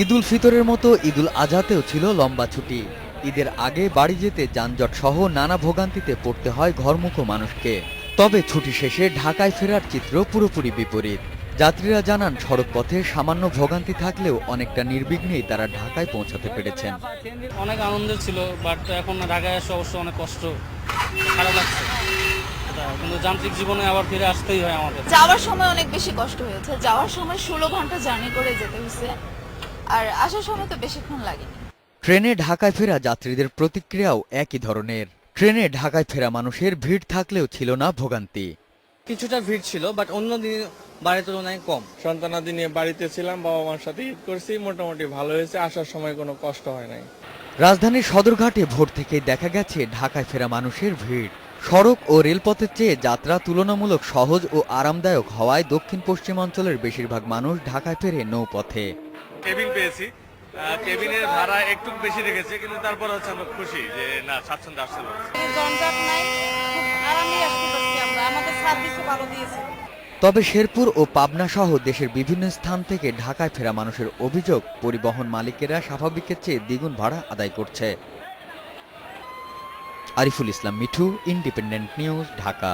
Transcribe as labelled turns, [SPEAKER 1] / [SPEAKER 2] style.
[SPEAKER 1] ঈদুল ফিতরের মতো ঈদুল আজহাতেও ছিল লম্বা ছুটি। ঈদের আগে বাড়ি যেতে যানজট সহ নানা ভোগান্তিতে পড়তে হয় ঘরমুখো মানুষকে। তবে ছুটি শেষে ঢাকায় ফেরার চিত্র পুরোপুরি বিপরীত। যাত্রীরা জানান সড়কপথে সামান্য ভোগান্তি থাকলেও অনেকটা নির্বিঘ্নেই তারা ঢাকায় পৌঁছাতে পেরেছেন।
[SPEAKER 2] অনেক আনন্দ ছিল বাট এখন ঢাকায় আসে অবশ্য অনেক কষ্ট খারাপ লাগছে। কিন্তু যান্ত্রিক জীবনে আবার ফিরে আসতেই হয় আমাদের।
[SPEAKER 3] যাওয়ার সময় অনেক বেশি কষ্ট হয়েছে। যাওয়ার সময় ষোলো ঘণ্টা জার্নি করে যেতে হয়েছে। আর আসার সময় তো বেশিক্ষণ লাগেনি।
[SPEAKER 1] ট্রেনে ঢাকায় ফেরা যাত্রীদের প্রতিক্রিয়াও একই ধরনের। ট্রেনে ঢাকায় ফেরা মানুষের ভিড় থাকলেও ছিল না ভোগান্তি।
[SPEAKER 4] কিছুটা ভিড় ছিল বাট অন্য দিন বাড়ির তুলনায় কম।
[SPEAKER 5] সন্তানাদি নিয়ে বাড়িতে ছিলাম বাবা মার সাথে ঈদ করছি মোটামুটি ভালো হয়েছে আসার সময় কোনো কষ্ট হয় নাই।
[SPEAKER 1] রাজধানীর সদরঘাটে ভোর থেকেই দেখা গেছে ঢাকায় ফেরা মানুষের ভিড়। সড়ক ও রেলপথের চেয়ে যাত্রা তুলনামূলক সহজ ও আরামদায়ক হওয়ায় দক্ষিণ পশ্চিমাঞ্চলের বেশিরভাগ মানুষ ঢাকায় ফেরে নৌপথে।
[SPEAKER 6] কেবিন পেয়েছি। কেবিনের ভাড়া একটু বেশি রেখেছে কিন্তু তারপর হচ্ছে আমরা খুশি যে না স্বাচ্ছন্দ্য আসতে পারছি।
[SPEAKER 7] জঞ্জাট নাই খুব আরামে আসতে পারছি আমরা। আমাদের সার্ভিসও ভালো দিয়েছে।
[SPEAKER 1] তবে শেরপুর ও পাবনা সহ দেশের বিভিন্ন স্থান থেকে ঢাকায় ফেরা মানুষের অভিযোগ পরিবহন মালিকেরা স্বাভাবিকের চেয়ে দ্বিগুণ ভাড়া আদায় করছে। Ariful Islam Mithu independent news Dhaka.